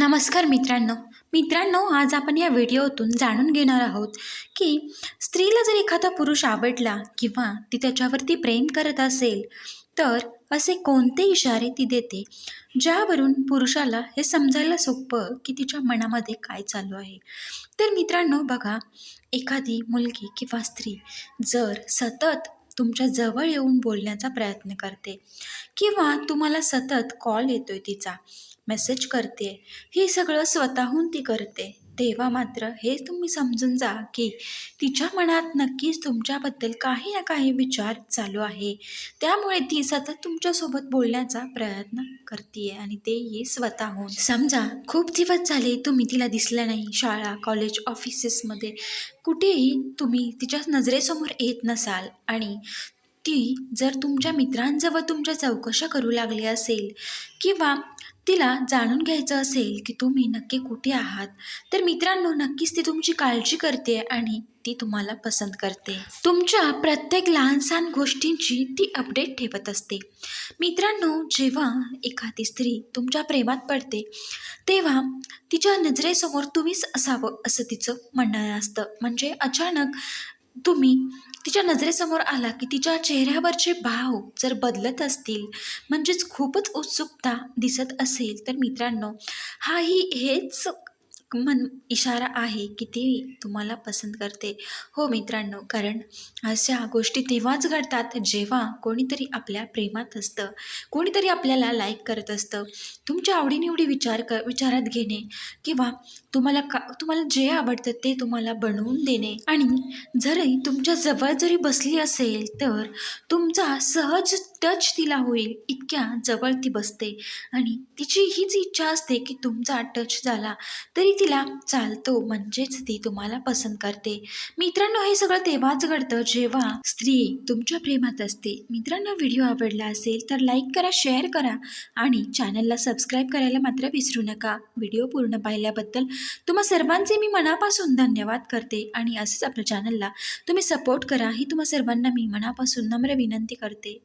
नमस्कार मित्रांनो. मित्रांनो आज आपण या व्हिडिओतून जाणून घेणार आहोत की स्त्रीला जर एखादा पुरुष आवडला किंवा ती त्याच्यावरती प्रेम करत असेल तर असे कोणते इशारे ती देते? ज्यावरून पुरुषाला हे समजायला सोपं की तिच्या मनामध्ये काय चालू आहे? तर मित्रांनो बघा एखादी मुलगी किंवा स्त्री जर सतत तुमच्या जवळ येऊन बोलण्याचा प्रयत्न करते किंवा तुम्हाला सतत कॉल येतोय तिचा मेसेज करते. हे सगळं स्वतःहून ती करते. तेव्हा मात्र हे तुम्ही समजून जा की तिच्या मनात नक्कीच तुमच्याबद्दल काही ना काही विचार चालू आहे. त्यामुळे ती सतत तुमच्यासोबत बोलण्याचा प्रयत्न करते आणि तेही स्वतःहून. समजा खूप दिवस झाले तुम्ही तिला दिसलं नाही शाळा कॉलेज ऑफिसेसमध्ये. कुठेही तुम्ही तिच्या नजरेसमोर येत नसाल आणि ती जर तुमच्या मित्रांजवळ तुमच्या चौकशा करू लागली असेल किंवा तिला जाणून घ्यायचं असेल की तुम्ही नक्की कुठे आहात तर मित्रांनो नक्कीच ती तुमची काळजी करते आणि ती तुम्हाला पसंत करते. तुमच्या प्रत्येक लहानसहान गोष्टींची ती अपडेट ठेवत असते. मित्रांनो जेव्हा एखादी स्त्री तुमच्या प्रेमात पडते तेव्हा तिच्या नजरेसमोर तुम्हीच असावं असं तिचं म्हणणं असतं. म्हणजे अचानक तुम्ही तिच्या नजरेसमोर आला की तिच्या चेहऱ्यावरचे भाव जर बदलत असतील म्हणजेच खूपच उत्सुकता दिसत असेल तर मित्रांनो हाही हेच मन इशारा आहे की ती तुम्हाला पसंत करते. हो मित्रांनो कारण अशा गोष्टी तेव्हाच घडतात जेव्हा कोणीतरी आपल्या प्रेमात असतं. कोणीतरी आपल्याला लाईक करत असतं. तुमच्या आवडीनिवडी विचार क विचारात घेणे किंवा तुम्हाला का तुम्हाला जे आवडतं ते तुम्हाला बनवून देणे. आणि जरी तुमच्या जवळ जरी बसली असेल तर तुमचा सहज टच तिला होईल इतक्या जवळ ती बसते. आणि तिची हीच इच्छा असते की तुमचा टच झाला तरी तिला चालतो म्हणजेच ती तुम्हाला पसंत करते. मित्रांनो हे सगळं तेव्हाच घडतं जेव्हा स्त्री तुमच्या प्रेमात असते. मित्रांनो व्हिडिओ आवडला असेल तर लाईक करा शेअर करा आणि चॅनलला सबस्क्राईब करायला मात्र विसरू नका. व्हिडिओ पूर्ण पाहिल्याबद्दल तुम्हा सर्वांचे मी मनापासून धन्यवाद करते आणि असंच आपल्या चॅनलला तुम्ही सपोर्ट करा ही तुम्हा सर्वांना मी मनापासून नम्र विनंती करते.